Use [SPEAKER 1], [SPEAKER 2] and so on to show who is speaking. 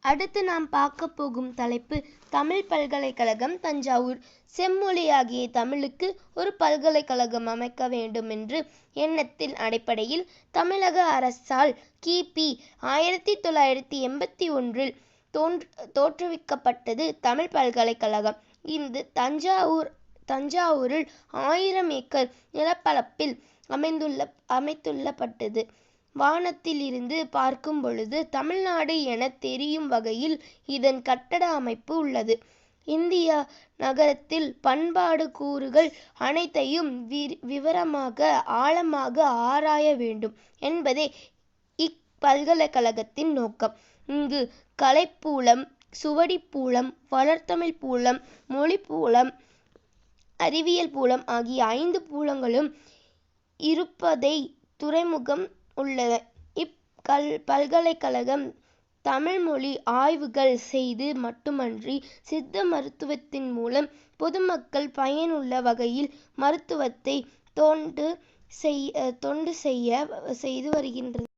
[SPEAKER 1] அடுத்து நாம் பார்க்க போகும் தலைப்பு தமிழ் பல்கலைக்கழகம் தஞ்சாவூர். செம்மொழியாகிய தமிழுக்கு ஒரு பல்கலைக்கழகம் அமைக்க வேண்டும் என்று எண்ணத்தின் அடிப்படையில் தமிழக அரசால் கிபி ஆயிரத்தி தொள்ளாயிரத்தி எண்பத்தி ஒன்றில் தோன்று தோற்றுவிக்கப்பட்டது தமிழ் பல்கலைக்கழகம். இது தஞ்சாவூர் தஞ்சாவூரில் ஆயிரம் ஏக்கர் நிலப்பரப்பில் அமைந்துள்ள அமைத்துள்ளப்பட்டது. வானத்தில் இருந்து பார்க்கும் பொழுது தமிழ்நாடு என தெரியும் வகையில் இதன் கட்டட அமைப்பு உள்ளது. இந்தியா நகரத்தில் பண்பாடு கூறுகள் அனைத்தையும் விவரமாக ஆழமாக ஆராய வேண்டும் என்பதே இப்பல்கலைக்கழகத்தின் நோக்கம். இங்கு கலைப்பூலம் சுவடிப்பூலம் வளர்த்தமிழ் பூலம் மொழிப்பூலம் அறிவியல் பூலம் ஆகிய ஐந்து பூலங்களும் இருப்பதை துறைமுகம் உள்ளது. இக்கல் பல்கலைக்கழகம் தமிழ்மொழி ஆய்வுகள் செய்து மட்டுமன்றி சித்த மருத்துவத்தின் மூலம் பொதுமக்கள் பயனுள்ள வகையில் மருத்துவத்தை தொண்டு செய் தொண்டு செய்ய செய்து வருகின்றது